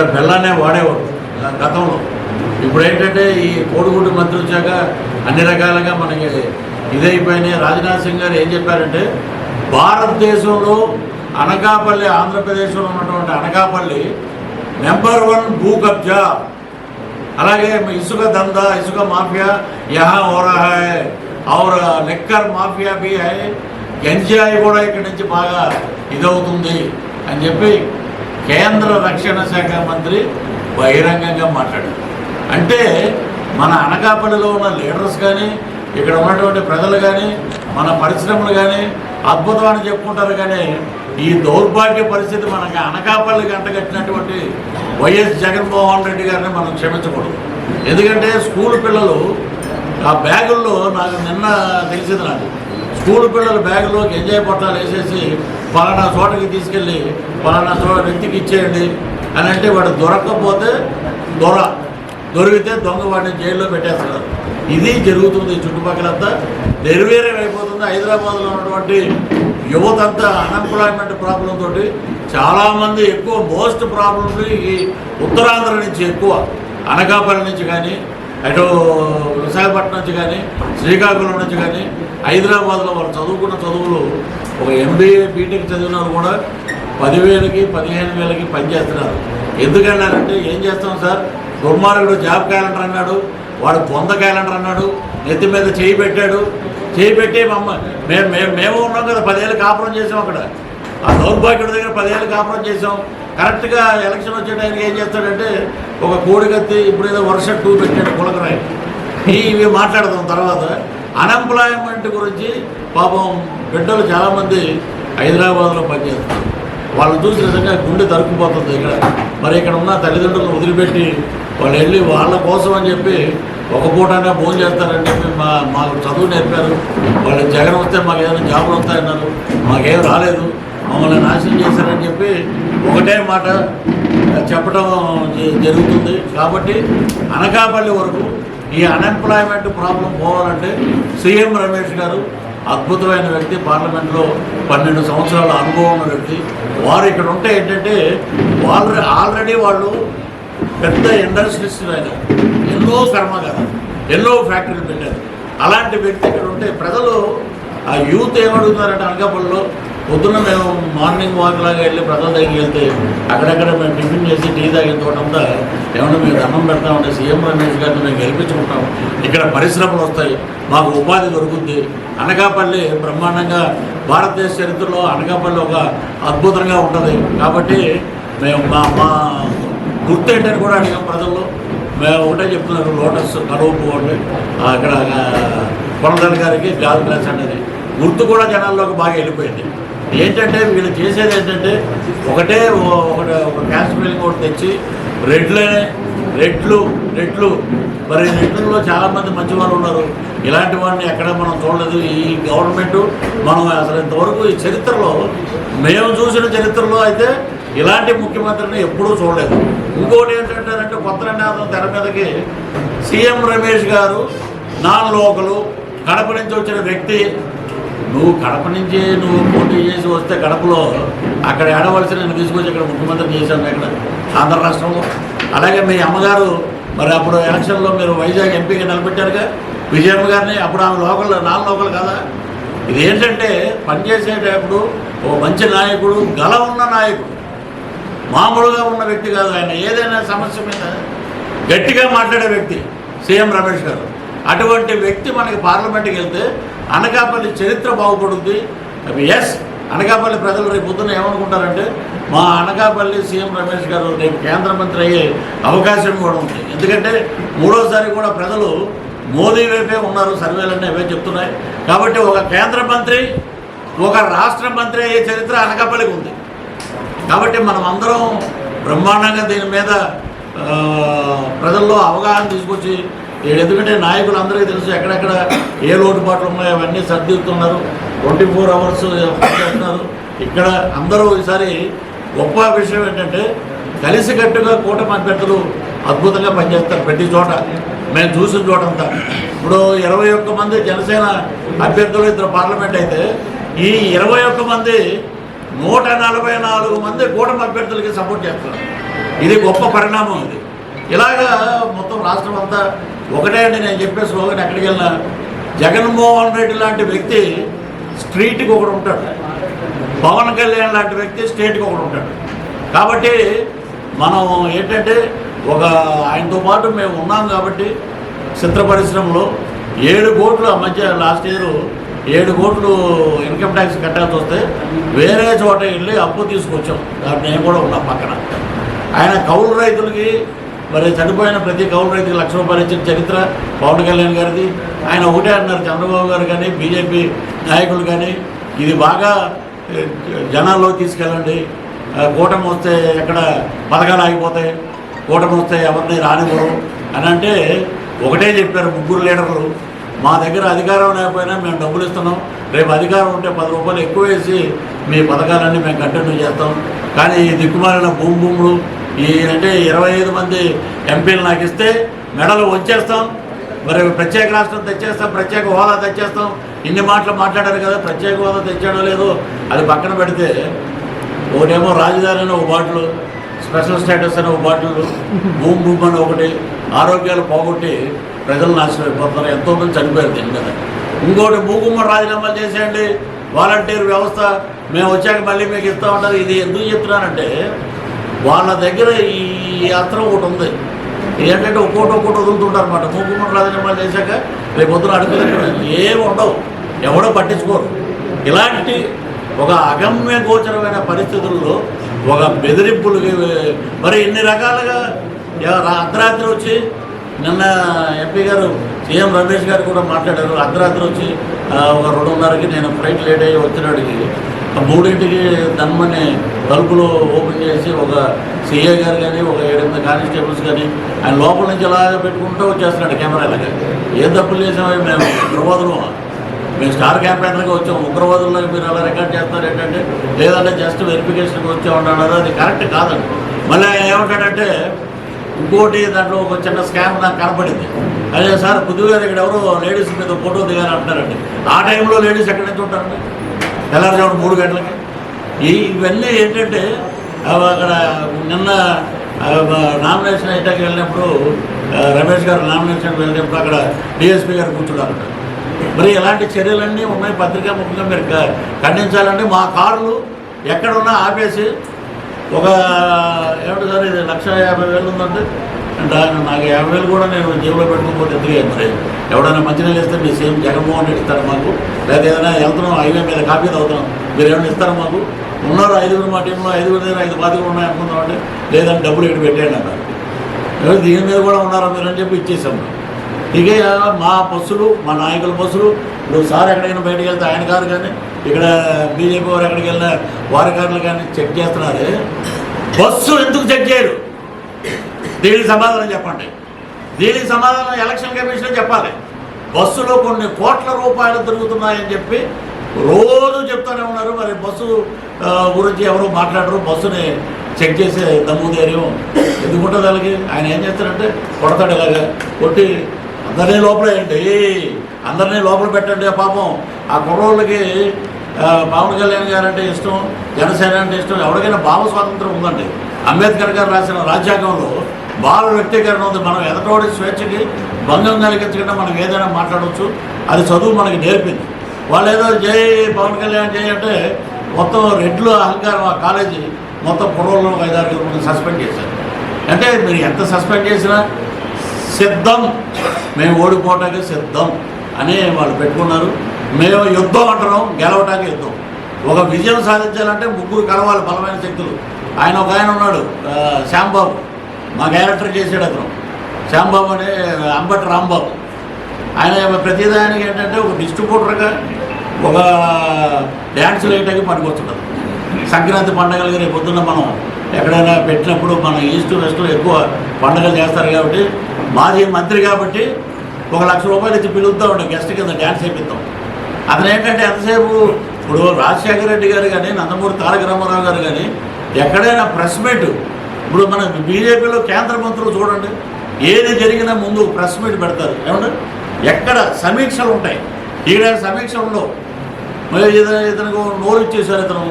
ఇక్కడ బెల్లాన్నే వాడేవాడు గతంలో. ఇప్పుడు ఏంటంటే ఈ కోడిగుడ్డు మంత్రి వచ్చాక అన్ని రకాలుగా మనకి ఇదైపోయినాయి. రాజ్నాథ్ సింగ్ గారు ఏం చెప్పారంటే భారతదేశంలో అనకాపల్లి ఆంధ్రప్రదేశ్లో ఉన్నటువంటి అనకాపల్లి నెంబర్ వన్ భూ కబ్జా. అలాగే ఇసుక దందా ఇసుక మాఫియా యహా హో రహా హై లెక్కర్ మాఫియా బి హై గంజాయి కూడా ఇక్కడి నుంచి బాగా ఇదవుతుంది అని చెప్పి కేంద్ర రక్షణ శాఖ మంత్రి బహిరంగంగా మాట్లాడారు. అంటే మన అనకాపల్లిలో ఉన్న లీడర్స్ కానీ ఇక్కడ ఉన్నటువంటి ప్రజలు కానీ మన పరిశ్రమలు కానీ అద్భుతమని చెప్పుకుంటారు కానీ ఈ దౌర్భాగ్య పరిస్థితి మనకి అనకాపల్లి గంట కట్టినటువంటి వైఎస్ జగన్మోహన్ రెడ్డి గారిని మనం క్షమించకూడదు. ఎందుకంటే స్కూల్ పిల్లలు ఆ బ్యాగుల్లో నాకు నిన్న తెలిసింది నాకు. స్కూల్ పిల్లల బ్యాగులోకి ఎంజాయ్ పట్టాలు వేసేసి పలానా చోటకి తీసుకెళ్ళి పలానా చోట వ్యక్తికి ఇచ్చేయండి అని అంటే వాడు దొరకకపోతే దొర. దొరికితే దొంగ వాడిని జైల్లో పెట్టేస్తున్నారు. ఇది జరుగుతుంది చుట్టుపక్కలంతా. నిర్వీర్యం అయిపోతుంది. హైదరాబాద్లో ఉన్నటువంటి యువత అంతా అన్ఎంప్లాయ్మెంట్ ప్రాబ్లం తోటి చాలామంది ఎక్కువ మోస్ట్ ప్రాబ్లమ్స్ ఈ ఉత్తరాంధ్ర నుంచి ఎక్కువ అనకాపల్లి నుంచి కానీ అటు విశాఖపట్నం నుంచి కానీ శ్రీకాకుళం నుంచి కానీ హైదరాబాద్లో వాళ్ళు చదువుకున్న చదువులు ఒక ఎంబీఏ బీటెక్ చదివిన కూడా పదివేలకి పదిహేను వేలకి పనిచేస్తున్నారు ఎందుకన్నారంటే ఏం చేస్తాం సార్? దుర్మార్గుడు జాబ్ క్యాలెండర్ అన్నాడు వాడు పొంద క్యాలెండర్ అన్నాడు నెత్తి మీద చేయి పెట్టాడు. చేయి పెట్టి మమ్మ మేము మేము మేము ఉన్నాం కదా పదేళ్ళు కాపురం చేసాం అక్కడ. ఆ దౌర్భాగ్యుడి దగ్గర పదేళ్ళు కాపురం చేసాం. కరెక్ట్గా ఎలక్షన్ వచ్చే టైంకి ఏం చేస్తాడంటే ఒక కోడిగత్తి ఇప్పుడు ఏదో వర్ష టూ పెట్టాడు కులకరాయి ఇవి మాట్లాడదాం తర్వాత. అన్ఎంప్లాయ్మెంట్ గురించి పాపం బిడ్డలు చాలామంది హైదరాబాద్లో పనిచేస్తారు. వాళ్ళు చూసి నిజంగా గుండె తరుక్కుపోతుంది ఇక్కడ. మరి ఇక్కడ ఉన్న తల్లిదండ్రులను వదిలిపెట్టి వాళ్ళు వెళ్ళి వాళ్ళ కోసం అని చెప్పి ఒక పూటనే భోజనం చేస్తారని చెప్పి మా మాకు చదువు నేర్పారు. వాళ్ళు జగన్ వస్తే మాకు ఏదైనా జాబులు వస్తాయన్నారు. మాకేం రాలేదు. మమ్మల్ని నాశనం చేశారని చెప్పి ఒకటే మాట చెప్పడం జరుగుతుంది. కాబట్టి అనకాపల్లి వరకు ఈ అన్ఎంప్లాయ్మెంట్ ప్రాబ్లం పోవాలంటే సీఎం రమేష్ గారు అద్భుతమైన వ్యక్తి పార్లమెంట్లో పన్నెండు సంవత్సరాల అనుభవం ఉన్న వ్యక్తి. వారు ఇక్కడ ఉంటే ఏంటంటే వాళ్ళు ఆల్రెడీ వాళ్ళు పెద్ద ఇండస్ట్రీస్ ఆయన. ఎన్నో కర్మాగారాలు ఎన్నో ఫ్యాక్టరీలు పెట్టారు. అలాంటి వ్యక్తి ఇక్కడ ఉంటే ప్రజలు ఆ యూత్ ఏమడుగుతున్నారంటే అనకాపల్లిలో పొద్దున్న మేము మార్నింగ్ వాక్ లాగా వెళ్ళి ప్రజల దగ్గరికి వెళ్తే అక్కడక్కడ మేము టిఫిన్ చేసి టీ తాగిన తోటంతా ఏమన్నా మీరు అన్నం పెడతామంటే సీఎం రమేష్ గారిని మేము గెలిపించుకుంటాం. ఇక్కడ పరిశ్రమలు వస్తాయి. మాకు ఉపాధి దొరుకుతుంది అనకాపల్లి బ్రహ్మాండంగా భారతదేశ చరిత్రలో అనకాపల్లి ఒక అద్భుతంగా ఉంటుంది. కాబట్టి మేము మా మా గుర్తు ఏంటని కూడా అడిగాం ప్రజల్లో. మేము ఒకటే చెప్తున్నారు లోటస్ కలుపు ఒకటి అక్కడ కొనదల్ గారికి గాల్ గ్లాస్ అనేది. గుర్తు కూడా జనాల్లోకి బాగా వెళ్ళిపోయింది. ఏంటంటే వీళ్ళు చేసేది ఏంటంటే ఒకటే ఓ- ఒకటి ఒక క్యాష్ బిల్లింగ్ ఒకటి తెచ్చి రెడ్లే రెడ్లు రెడ్లు. మరి రెడ్లలో చాలామంది మంచి వాళ్ళు ఉన్నారు. ఇలాంటి వాడిని ఎక్కడ మనం చూడలేదు. ఈ గవర్నమెంట్ మనం అసలు ఇంతవరకు ఈ చరిత్రలో మేము చూసిన చరిత్రలో అయితే ఇలాంటి ముఖ్యమంత్రిని ఎప్పుడూ చూడలేదు. ఇంకోటి ఏంటంటే కొత్త నిర్ణయం తెర మీదకి సీఎం రమేష్ గారు నాన్ లోకలు కడప నుంచి వచ్చిన వ్యక్తి నువ్వు కడప నుంచి నువ్వు పోటీ చేసి వస్తే కడపలో అక్కడ ఏడవలసి నేను తీసుకొచ్చి ఇక్కడ ముఖ్యమంత్రి చేశాను ఇక్కడ ఆంధ్ర రాష్ట్రంలో. అలాగే మీ అమ్మగారు మరి అప్పుడు ఎలక్షన్లో మీరు వైజాగ్ ఎంపీగా నిలబెట్టారుగా. విజయమ్మ గారిని అప్పుడు ఆమె లోకల్ నాలుగు లోకల్ కదా. ఇది ఏంటంటే పనిచేసేటప్పుడు ఓ మంచి నాయకుడు గల ఉన్న నాయకుడు మామూలుగా ఉన్న వ్యక్తి కాదు ఆయన. ఏదైనా సమస్య మీద గట్టిగా మాట్లాడే వ్యక్తి సీఎం రమేష్ గారు. అటువంటి వ్యక్తి మనకి పార్లమెంట్కి వెళ్తే అనకాపల్లి చరిత్ర బాగుపడుద్ది. ఎస్ అనకాపల్లి ప్రజలు రేపు పొద్దున్న ఏమనుకుంటారంటే మా అనకాపల్లి సీఎం రమేష్ గారు రేపు కేంద్ర మంత్రి అయ్యే అవకాశం కూడా ఉంది. ఎందుకంటే మూడోసారి కూడా ప్రజలు మోదీ వైపే ఉన్నారు సర్వేలన్నీ అవే చెప్తున్నాయి. కాబట్టి ఒక కేంద్ర మంత్రి ఒక రాష్ట్ర మంత్రి అయ్యే చరిత్ర అనకాపల్లికి ఉంది. కాబట్టి మనం అందరం బ్రహ్మాండంగా దీని మీద ప్రజల్లో అవగాహన తీసుకొచ్చి ఎందుకంటే నాయకులు అందరికీ తెలుసు ఎక్కడెక్కడ ఏ లోటుపాట్లు ఉన్నాయో అవన్నీ సర్దిస్తున్నారు ట్వంటీ ఫోర్ అవర్స్ చేస్తున్నారు ఇక్కడ అందరూ ఈసారి గొప్ప విషయం ఏంటంటే కలిసికట్టుగా కూటమి అభ్యర్థులు అద్భుతంగా పనిచేస్తారు ప్రతి చోట. మేము చూసిన చోటంతా. ఇప్పుడు ఇరవై ఒక్క మంది జనసేన అభ్యర్థులు ఇద్దరు పార్లమెంట్ అయితే ఈ ఇరవై ఒక్క మంది నూట నలభై నాలుగు మంది కూటమి అభ్యర్థులకి సపోర్ట్ చేస్తున్నారు. ఇది గొప్ప పరిణామం ఇది. ఇలాగా మొత్తం రాష్ట్రం అంతా ఒకటే అండి నేను చెప్పే స్లోగన్ ఎక్కడికి వెళ్ళినా. జగన్మోహన్ రెడ్డి లాంటి వ్యక్తి స్ట్రీట్కి ఒకడు ఉంటాడు. పవన్ కళ్యాణ్ లాంటి వ్యక్తి స్టేట్కి ఒకడు ఉంటాడు. కాబట్టి మనం ఏంటంటే ఒక ఆయనతో పాటు మేము ఉన్నాం కాబట్టి చిత్ర పరిశ్రమలో ఏడు కోట్లు ఆ మధ్య లాస్ట్ ఇయర్ ఏడు కోట్లు ఇన్కమ్ ట్యాక్స్ కట్టాల్సి వస్తే వేరే చోట వెళ్ళి అప్పు తీసుకొచ్చాం. దాన్ని నేను కూడా ఉన్నా పక్కన. ఆయన కౌలు రైతులకి మరి చనిపోయిన ప్రతి కౌలు రైతుకి లక్ష రూపాయలు ఇచ్చిన చరిత్ర పవన్ కళ్యాణ్ గారిది. ఆయన ఒకటే అన్నారు చంద్రబాబు గారు కానీ బీజేపీ నాయకులు కానీ ఇది బాగా జనాల్లో తీసుకెళ్ళండి. కూటమి వస్తే ఎక్కడ పథకాలు ఆగిపోతాయి కూటమి వస్తే ఎవరిని రానివ్వరు అని అంటే ఒకటే చెప్పారు ముగ్గురు లీడర్లు. మా దగ్గర అధికారం లేకపోయినా మేము డబ్బులు ఇస్తున్నాం. రేపు అధికారం ఉంటే పది రూపాయలు ఎక్కువ వేసి మీ పథకాలన్నీ మేము కంటిన్యూ చేస్తాం. కానీ దిక్కుమాలిన భూమి భూములు ఈ అంటే ఇరవై ఐదు మంది ఎంపీలు నాకు ఇస్తే మెడలు వచ్చేస్తాం మరి ప్రత్యేక రాష్ట్రం తెచ్చేస్తాం ప్రత్యేక హోదా తెచ్చేస్తాం. ఇన్ని మాటలు మాట్లాడారు కదా ప్రత్యేక హోదా తెచ్చాడో లేదో అది పక్కన పెడితే ఒకటేమో రాజధాని అని ఒక స్పెషల్ స్టేటస్ అని ఒక బాటలు భూమి భూమి అని ఒకటి ఆరోగ్యాలు పోగొట్టి ప్రజలు నాశనం అయిపోతున్నారు ఎంతోమంది చనిపోయారు దీని మీద. ఇంకోటి భూగుమ్మ రాజీనామా చేసేయండి. వాలంటీర్ వ్యవస్థ మేము వచ్చాక మళ్ళీ మీకు ఇస్తా ఉంటారు. ఇది ఎందుకు చెప్తున్నానంటే వాళ్ళ దగ్గర ఈ అస్త్రం ఒకటి ఉంది. ఏంటంటే ఒక్కోటి ఒక్కోటి వదులుతుంటారు అనమాట మూకుమ్మ చేశాక రేపు పొద్దున అడుగుతారు ఏమి ఉండవు. ఎవడో పట్టించుకోరు. ఇలాంటి ఒక అగమ్య గోచరమైన పరిస్థితుల్లో ఒక బెదిరింపులు మరి ఇన్ని రకాలుగా రా- అర్ధరాత్రి వచ్చి నిన్న ఎంపీ గారు సీఎం రమేష్ గారు కూడా మాట్లాడారు. అర్ధరాత్రి వచ్చి ఒక రెండున్నరకి నేను ఫ్లైట్ లేట్ అయ్యి వచ్చినాడికి మూడింటికి ధర్మని తలుపులు ఓపెన్ చేసి ఒక సీఏ గారు కానీ ఒక ఏడెనిమిది కానిస్టేబుల్స్ కానీ ఆయన లోపల నుంచి అలాగే పెట్టుకుంటూ వచ్చేస్తున్నాడు కెమెరా ఇలాగా ఏ తప్పులు చేసామో మేము ఉగ్రవాదులు మేము స్టార్ క్యాంపెయినర్గా వచ్చాం. ఉగ్రవాదుల్లో మీరు అలా రికార్డ్ చేస్తారు ఏంటంటే లేదంటే జస్ట్ వెరిఫికేషన్కి వచ్చామన్నారు అది కరెక్ట్ కాదండి. మళ్ళీ ఆయన ఏమంటాడంటే ఇంకోటి దాంట్లో ఒక చిన్న స్కామ్ నాకు కనపడింది. అదే సార్ పుదుగారు ఇక్కడ ఎవరో లేడీస్ మీద ఫోటో దిగారు అంటున్నారండి ఆ టైంలో లేడీస్ ఎక్కడి నుంచి ఉంటారండి? తెల్లారుజామున మూడు గంటలకి. ఈ ఇవన్నీ ఏంటంటే అక్కడ నిన్న నామినేషన్ ఐటాకి వెళ్ళినప్పుడు రమేష్ గారు నామినేషన్ వెళ్ళినప్పుడు అక్కడ డిఎస్పీ గారు కూర్చున్నారట మరి ఇలాంటి చర్యలన్నీ ఉన్నాయి పత్రికా ముఖ్యంగా మీరు ఖండించాలంటే మా కార్లు ఎక్కడున్నా ఆపేసి ఒక ఏమిటి సార్ ఇది లక్ష యాభై వేలు ఉందంటే దాన్ని నాకు యాభై వేలు కూడా నేను జేబులో పెట్టుకోకపోతే ఎందుకు మరి? ఎవడైనా మంచినీళ్ళు ఇస్తే మీ సేమ్ జగన్మోహన్ రెడ్డి ఇస్తారు మాకు? లేదా ఏదైనా వెళ్తున్నాం హైవే మీద కాపీ అవుతున్నాం మీరు ఏమైనా ఇస్తారా మాకు? ఉన్నారు ఐదుగురు మా టీంలో ఐదుగురు దగ్గర ఐదు బాధ్యతలు ఉన్నాయి అనుకుందామంటే లేదంటే డబ్బులు ఇక్కడ పెట్టేయండి అన్నారు. దీని మీద కూడా ఉన్నారా మీరు అని చెప్పి ఇచ్చేసాం. ఇక మా బస్సులు మా నాయకుల బస్సులు ఇప్పుడు సార్ ఎక్కడికైనా బయటకు వెళ్తే ఆయన కారు కానీ ఇక్కడ బీజేపీ వారు ఎక్కడికి వెళ్ళినా వారి కార్లు కానీ చెక్ చేస్తున్నారు? బస్సు ఎందుకు చెక్ చేయరు? దీనికి సమాధానం చెప్పండి. దీనికి సమాధానం ఎలక్షన్ కమిషన్ చెప్పాలి. బస్సులో కొన్ని కోట్ల రూపాయలు తిరుగుతున్నాయని చెప్పి రోజు చెప్తూనే ఉన్నారు. మరి బస్సు గురించి ఎవరు మాట్లాడరు. బస్సుని చెక్ చేసే దమ్ము ధైర్యం ఎందుకుంటుంది అలాగే ఆయన ఏం చేస్తారంటే కొడతాడు ఇలాగా. కొట్టి అందరినీ లోపలేయండి అందరినీ లోపల పెట్టండి పాపం. ఆ కుర్రోళ్ళకి పవన్ కళ్యాణ్ గారు అంటే ఇష్టం జనసేన అంటే ఇష్టం. ఎవరికైనా భావ స్వాతంత్రం ఉందండి. అంబేద్కర్ గారు రాసిన రాజ్యాంగంలో భావ వ్యక్తీకరణ ఉంది. మనం ఎదటోడి స్వేచ్ఛకి భంగం కలిగించకుండా మనం ఏదైనా మాట్లాడవచ్చు. అది చదువు మనకి నేర్పింది. వాళ్ళు ఏదో జై పవన్ కళ్యాణ్ జై అంటే మొత్తం రెడ్లు అహంకారం ఆ కాలేజీ మొత్తం పొడవల్లో ఒక ఐదారు సస్పెండ్ చేశారు. అంటే మీరు ఎంత సస్పెండ్ చేసినా సిద్ధం. మేము ఓడిపోవటానికి సిద్ధం అని వాళ్ళు పెట్టుకున్నారు. మేము యుద్ధం అంటున్నాం గెలవటానికి యుద్ధం. ఒక విజయం సాధించాలంటే ముగ్గురు కలవాలి బలమైన శక్తులు. ఆయన ఒక ఆయన ఉన్నాడు శ్యాంబాబు. మా క్యారెక్టర్ చేసాడు అతను. శ్యాంబాబు అనే అంబటి రాంబాబు. ఆయన ప్రతిదానికి ఏంటంటే ఒక డిస్ట్రిబ్యూటర్గా ఒక డ్యాన్స్ వేయటానికి పనికొస్తుంటుంది సంక్రాంతి పండగలకి రేపు పొద్దున్న మనం ఎక్కడైనా పెట్టినప్పుడు మన ఈస్ట్ వెస్ట్లో ఎక్కువ పండుగలు చేస్తారు కాబట్టి మాజీ మంత్రి కాబట్టి ఒక లక్ష రూపాయలు ఇచ్చి పిలుద్దాం గెస్ట్ కింద డ్యాన్స్ వేపిద్దాం అతను ఏంటంటే ఎంతసేపు ఇప్పుడు రాజశేఖర రెడ్డి గారు కానీ నందమూరి తారక రామారావు గారు కానీ ఎక్కడైనా ప్రెస్ మీట్ ఇప్పుడు మన బీజేపీలో కేంద్ర మంత్రులు చూడండి ఏది జరిగినా ముందు ప్రెస్ మీట్ పెడతారు. ఏమంటే ఎక్కడ సమీక్షలు ఉంటాయి. ఈడ సమీక్ష ఉండవు మరి ఇతను ఇతనికి నోరు ఇచ్చేసారు ఇతను.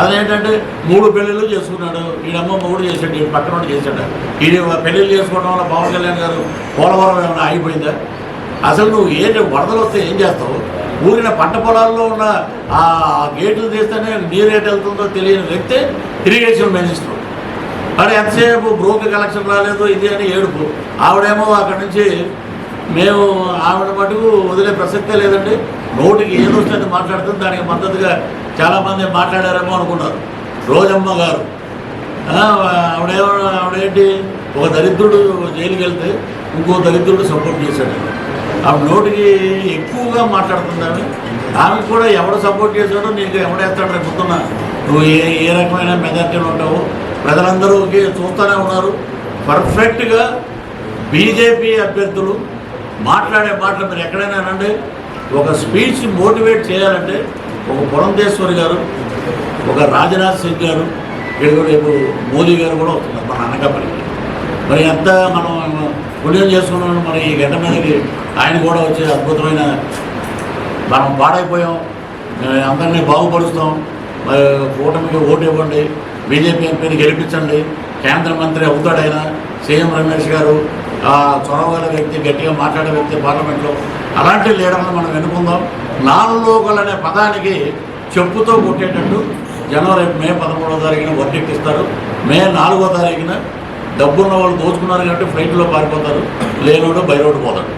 అదేంటంటే మూడు పెళ్ళిళ్ళు చేసుకున్నాడు. ఈడమ్మ మూడు చేశాడు ఈ పక్కన చేశాడు. ఈ పెళ్ళిళ్ళు చేసుకోవడం వల్ల పవన్ కళ్యాణ్ గారు పోలవరం ఏమైనా ఆగిపోయిందా? అసలు నువ్వు ఏంటి వరదలు వస్తే ఏం చేస్తావు? ఊరిన పంట పొలాల్లో ఉన్న ఆ గేట్లు తీస్తేనే నీరు ఎటు వెళ్తుందో తెలియని వ్యక్తి ఇరిగేషన్ మినిస్టర్. అక్కడ ఎంతసేపు బ్రోకర్ కలెక్షన్ రాలేదు? ఇది అని ఏడుపు. ఆవిడేమో అక్కడి నుంచి మేము ఆవిడ మటుకు వదిలే ప్రసక్తే లేదండి. నోటికి ఏది వస్తే మాట్లాడుతుంది. దానికి మద్దతుగా చాలామంది మాట్లాడారేమో అనుకున్నారు. రోజమ్మ గారు. ఆవిడేమో ఆవిడేంటి? ఒక దరిద్రుడు జైలుకి వెళ్తే ఇంకో దరిద్రుడు సపోర్ట్ చేశాడు. ఆవిడ నోటికి ఎక్కువగా మాట్లాడుతుంది ఆమె ఆమెకు కూడా ఎవడు సపోర్ట్ చేశాడో నీకు ఎవడేస్తాడు రేపు పొద్దున్న? నువ్వు ఏ ఏ రకమైన మెజార్టీలు ఉంటావు ప్రజలందరూ చూస్తూనే ఉన్నారు. పర్ఫెక్ట్గా బీజేపీ అభ్యర్థులు మాట్లాడే మాటలు మీరు ఎక్కడైనా రండి ఒక స్పీచ్ మోటివేట్ చేయాలంటే ఒక పురంధేశ్వరి గారు ఒక రాజ్నాథ్ సింగ్ గారు ఇక్కడ రేపు మోదీ గారు కూడా వస్తున్నారు మన అనకాపల్లికి. మరి ఎంత మనం పుణ్యం చేసుకున్నాం మరి ఈ గంట మీదకి ఆయన కూడా వచ్చే అద్భుతమైన మనం పాడైపోయాం. అందరినీ బాగుపరుస్తాం. మరి కూటమికి ఓటు ఇవ్వండి. బీజేపీ ఎంపీని గెలిపించండి. కేంద్ర మంత్రి అవుతాడైనా సీఎం రమేష్ గారు ఆ వ్యక్తి గట్టిగా మాట్లాడే వ్యక్తి పార్లమెంట్లో. అలాంటి లీడర్లను మనం ఎన్నుకుందాం. నాలుగు అనే పదానికి చెప్పుతో కొట్టేటట్టు జనవరి మే పదమూడవ తారీఖున వర్టెక్కిస్తారు మే నాలుగో తారీఖున డబ్బున్న వాళ్ళు దోచుకున్నారు కాబట్టి ఫ్లైట్లో పారిపోతారు. లేనోడు బయరోడు పోతాడు.